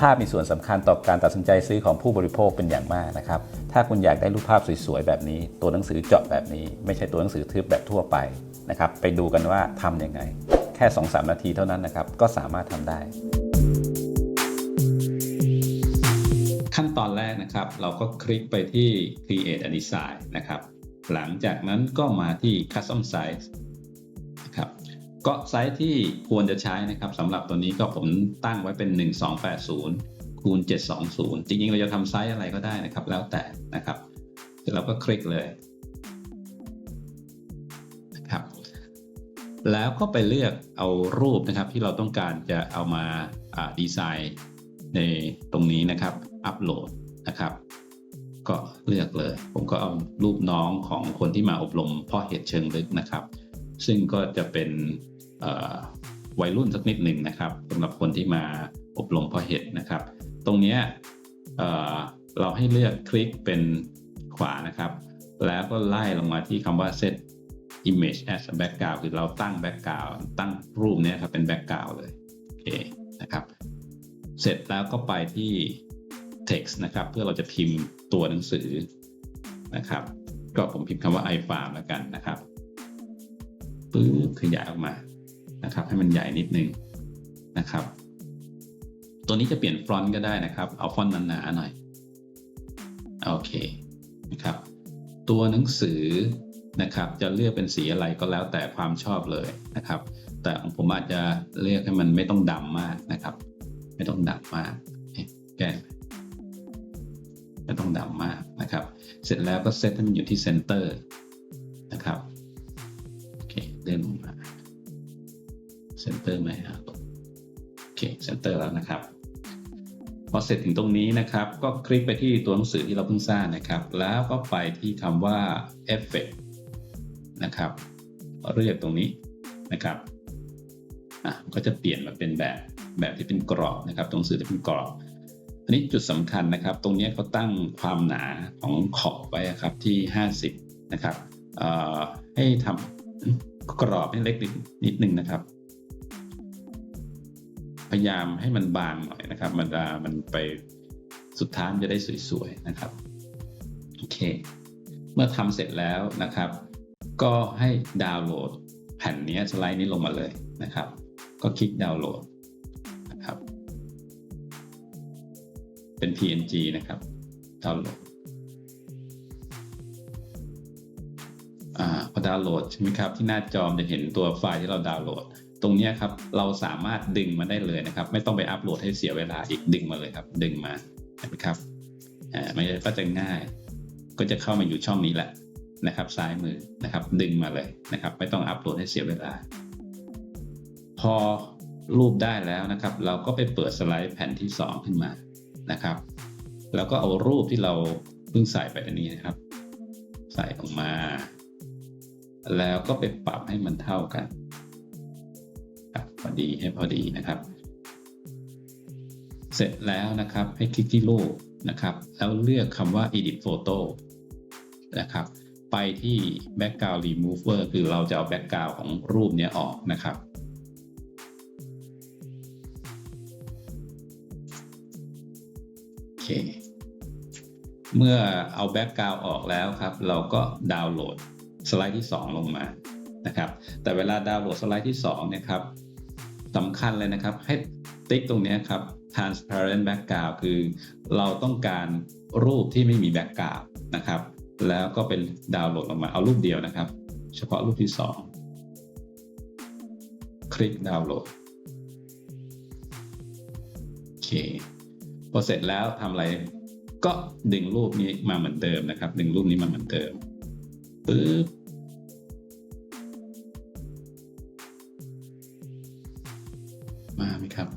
ภาพมีส่วนสำคัญต่อการตัดสินใจซื้อของผู้บริโภคเป็นอย่างมากนะครับ ถ้าคุณอยากได้รูปภาพสวยๆ แบบนี้ ตัวหนังสือเจาะแบบนี้ ไม่ใช่ตัวหนังสือทึบแบบทั่วไปนะครับ ไปดูกันว่าทำยังไง แค่ 2-3 นาทีเท่านั้นนะครับ ก็สามารถทำได้ ขั้นตอนแรกนะครับ เราก็คลิกไปที่ create a design นะครับ หลังจากนั้นก็มาที่ custom size นะครับ ก็ไซส์ที่ควรจะใช้นะครับสำหรับตัวนี้ก็ผมตั้งไว้เป็น 1280 คูณ 720 จริงๆ เราจะทำไซส์อะไรก็ได้นะครับ แล้วแต่นะครับเราก็คลิกเลยนะครับแล้วก็ไปเลือกเอารูปนะครับที่เราต้องการจะเอามาดีไซน์ในตรงนี้นะครับ อัปโหลดนะครับก็เลือกเลย ผมก็เอารูปน้องของคนที่มาอบรมพ่อเห็ดเชิงลึกนะครับ ซึ่งก็จะเป็น วัยรุ่นสักนิดหนึ่งนะครับสำหรับคนที่มาอบรมเพาะเห็ดนะครับ ตรงนี้เราให้เลือกคลิกเป็นขวานะครับ แล้วก็ไล่ลงมาที่คำว่า set image as a background คือเราตั้ง background ตั้งรูปนี้ครับเป็น background เลยโอเคนะครับ เสร็จแล้วก็ไปที่ text นะครับ เพื่อเราจะพิมพ์ตัวหนังสือนะครับ ก็ผมพิมพ์คำว่า iFarm แล้วกันนะครับปื๊บขยายออกมา นะครับ ให้มันใหญ่นิดนึงนะครับ ตัวนี้จะเปลี่ยนฟอนต์ก็ได้นะครับ เอาฟอนต์หนาๆหน่อยโอเคนะครับ ตัวหนังสือนะครับ จะเลือกเป็นสีอะไรก็แล้วแต่ความชอบเลยนะครับ แต่ของผมอาจจะเลือกให้มันไม่ต้องดำมากนะครับ ไม่ต้องดำมากแก้ไม่ต้องดำมากนะครับ เสร็จแล้วก็เซตให้มันอยู่ที่เซนเตอร์นะครับ โอเคเลื่อนลงมา เซนเตอร์ไหมครับโอเคเซนเตอร์แล้วนะครับ พอเสร็จถึงตรงนี้นะครับ ก็คลิกไปที่ตัวหนังสือที่เราเพิ่งสร้างนะครับ แล้วก็ไปที่คำว่า Effect นะครับเลือกตรงนี้นะครับอะก็จะเปลี่ยนมาเป็นแบบแบบที่เป็นกรอบนะครับตรงหนังสือที่เป็นกรอบ อันนี้จุดสำคัญนะครับ ตรงนี้เขาตั้งความหนาของขอบไว้ครับที่ 50 นะครับให้ทำกรอบให้เล็กนิดนึงนะครับ พยายามให้มันบางหน่อยนะครับ มันมันไปสุดท้ายมันจะได้สวยๆนะครับโอเค เมื่อทำเสร็จแล้วนะครับ ก็ให้ดาวน์โหลดแผ่นนี้สไลด์นี้ลงมาเลยนะครับ ก็คลิกดาวน์โหลดนะครับ เป็น PNG นะครับดาวน์โหลดอพอดาวน์โหลดใช่ไหมครับที่หน้าจอมจะเห็นตัวไฟล์ที่เราดาวน์โหลด ตรงนี้ครับเราสามารถดึงมาได้เลยนะครับ ไม่ต้องไปอัปโหลดให้เสียเวลาอีกดึงมาเลยครับ ดึงมาเห็นไหมครับอ่าไม่ก็จะง่าย ก็จะเข้ามาอยู่ช่องนี้แหละนะครับ ซ้ายมือนะครับ ดึงมาเลยนะครับ ไม่ต้องอัปโหลดให้เสียเวลา พอรูปได้แล้วนะครับ เราก็ไปเปิดสไลด์แผ่นที่ 2 ขึ้นมานะครับ แล้วก็เอารูปที่เราเพิ่งใส่ไปอันนี้นะครับ ใส่ออกมา แล้วก็ไปปรับให้มันเท่ากัน ดีให้พอดีนะครับ เสร็จแล้วนะครับให้คลิกที่รูปนะครับ แล้วเลือกคำว่า edit photo นะครับ ไปที่ background remover คือเราจะเอา background ของรูปนี้ออกนะครับโอเคเมื่อเอาแบ็กกราวออกแล้วครับ เราก็ดาวน์โหลดสไลด์ที่ 2 ลงมานะครับ แต่เวลาดาวน์โหลดสไลด์ที่2เนี่ยครับ สำคัญเลยนะครับ ให้ติ๊กตรงนี้ครับ transparent background คือเราต้องการรูปที่ไม่มีแบ็กกราวนะครับ แล้วก็เป็นดาวน์โหลดลงมาเอารูปเดียวนะครับ เฉพาะรูปที่ 2 คลิกดาวน์โหลดโอเคพอเสร็จแล้วทำอะไรก็ดึงรูปนี้มาเหมือนเดิมนะครับ ดึงรูปนี้มาเหมือนเดิมปึ๊บ มาไหมครับ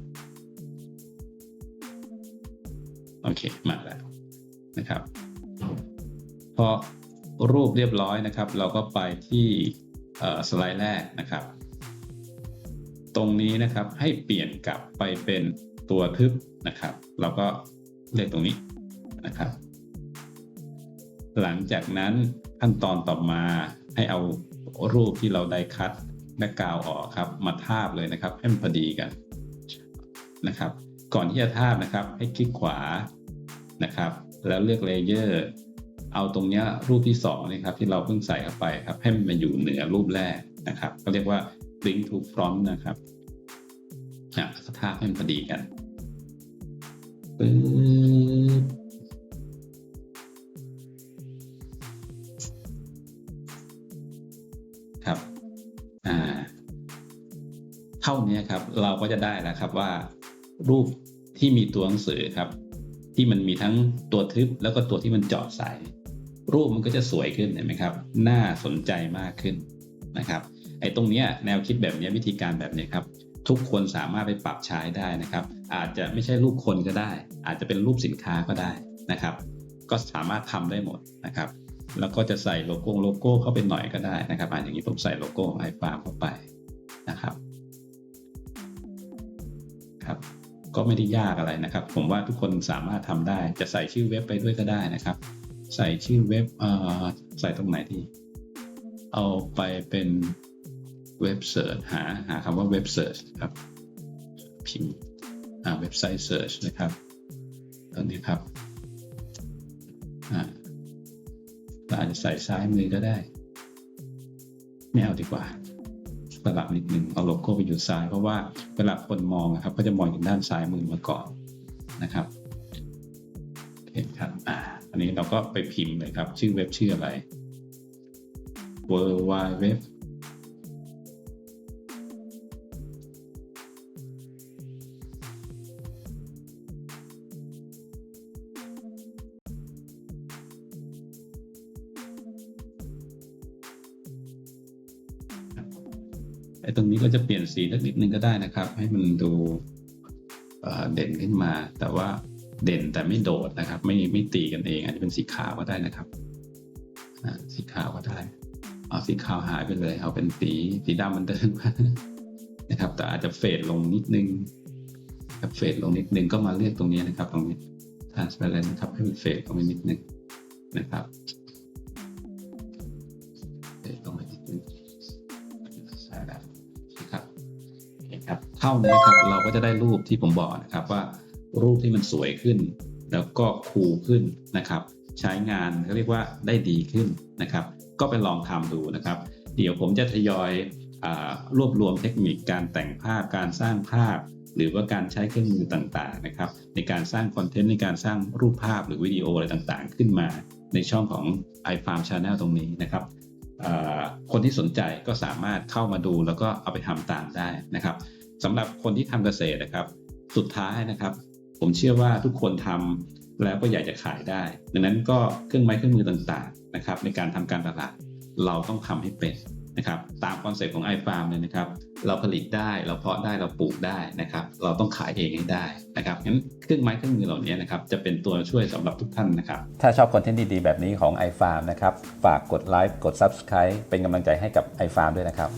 โอเค มาแล้วนะครับ พอรูปเรียบร้อยนะครับ เราก็ไปที่สไลด์แรกนะครับ ตรงนี้นะครับให้เปลี่ยนกลับไปเป็นตัวทึบนะครับ เราก็เลือกตรงนี้นะครับ หลังจากนั้นขั้นตอนต่อมาให้เอารูปที่เราได้คัดแบ็กาวออกครับ มาทาบเลยนะครับให้มันพอดีกัน นะครับ ก่อนที่จะทาบนะครับ ให้คลิกขวานะครับ แล้วเลือกเลเยอร์เอาตรงนี้รูปที่สองนี่ครับที่เราเพิ่งใส่เข้าไปครับ ให้มันมาอยู่เหนือรูปแรกนะครับ ก็เรียกว่า bring to front นะครับอะก็ทาบให้มันพอดีกันปึ๊บครับ อ่า เท่านี้ครับ เราก็จะได้แล้วครับว่า รูปที่มีตัวหนังสือครับ ที่มันมีทั้งตัวทึบแล้วก็ตัวที่มันเจาะใสรูปมันก็จะสวยขึ้นเห็นไหมครับ น่าสนใจมากขึ้นนะครับ ไอ้ตรงเนี้ยแนวคิดแบบนี้วิธีการแบบนี้ครับทุกคนสามารถไปปรับใช้ได้นะครับ อาจจะไม่ใช่รูปคนก็ได้ อาจจะเป็นรูปสินค้าก็ได้นะครับ ก็สามารถทำได้หมดนะครับ แล้วก็จะใส่โลโก้โลโก้เข้าไปหน่อยก็ได้นะครับอ่าอย่างนี้ผมใส่โลโก้ไอฟาร์มเข้าไป ก็ไม่ได้ยากอะไรนะครับ ผมว่าทุกคนสามารถทำได้ จะใส่ชื่อเว็บไปด้วยก็ได้นะครับ ใส่ชื่อเว็บอ่อใส่ตรงไหนดี เอาไปเป็นเว็บเสิร์ชหาหาคำว่าเว็บเสิร์ชครับพิมพ์อ่าเว็บไซต์เสิร์ชนะครับตอนนี้ครับอ่าเราอาจจะใส่ซ้ายมือก็ได้ ไม่เอาดีกว่า ตลับนิดนึงเอาโลโก้ไปอยู่ซ้าย เพราะว่าเวลาคนมองนะครับ ก็จะมองอยู่ด้านซ้ายมือมาก่อนนะครับเห็นครับอ่าอันนี้เราก็ไปพิมพ์เลยครับ ชื่อเว็บชื่ออะไร w w w ไอ้ตรงนี้ก็จะเปลี่ยนสีสักนิดนึงก็ได้นะครับ ให้มันดูเด่นขึ้นมา แต่ว่าเด่นแต่ไม่โดดนะครับ ไม่ไม่ตีกันเองอาจจะเป็นสีขาวก็ได้นะครับสีขาวก็ได้เอาสีขาวหายไปเลย เอาเป็นสีสีดำมันเดิมนะครับ แต่อาจจะเฟดลงนิดนึงเฟดลงนิดนึงก็มาเลือกตรงนี้นะครับ ตรงนี้ transparent นะครับให้มันเฟดลงไปนิดนึงนะครับ ใช่แล้วนะครับเครับเท่านี้ครับเราก็จะได้รูปที่ผมบอกนะครับว่ารูปที่มันสวยขึ้น แล้วก็คูลขึ้นนะครับ ใช้งานเขาเรียกว่าได้ดีขึ้นนะครับ ก็ไปลองทำดูนะครับ เดี๋ยวผมจะทยอยอรวบรวมเทคนิคการแต่งภาพการสร้างภาพ หรือว่าการใช้เครื่องมือต่างๆนะครับ ในการสร้างคอนเทนต์ในการสร้างรูปภาพหรือวิดีโออะไรต่างๆ ขึ้นมาในช่องของ iFarm Channel ตรงนี้นะครับ คนที่สนใจก็สามารถเข้ามาดูแล้วก็เอาไปทำตามได้นะครับสำหรับคนที่ทำเกษตรนะครับ สุดท้ายนะครับ ผมเชื่อว่าทุกคนทำแล้วก็อยากจะขายได้ ดังนั้นก็เครื่องไม้เครื่องมือต่างๆนะครับในการทำการตลาดเราต้องทำให้เป็น นะครับตามคอนเซ็ปต์ของ iFarm เลยนะครับเราผลิตได้เราเพาะได้เราปลูกได้นะครับเราต้องขายเองให้ได้นะครับงั้นเครื่องไม้เครื่องมือเหล่านี้นะครับจะเป็นตัวช่วยสำหรับทุกท่านนะครับถ้าชอบคอนเทนต์ดีๆ แบบนี้ของ iFarm นะครับฝากกดไลค์กด Subscribe เป็นกำลังใจให้กับ iFarm ด้วยนะครับ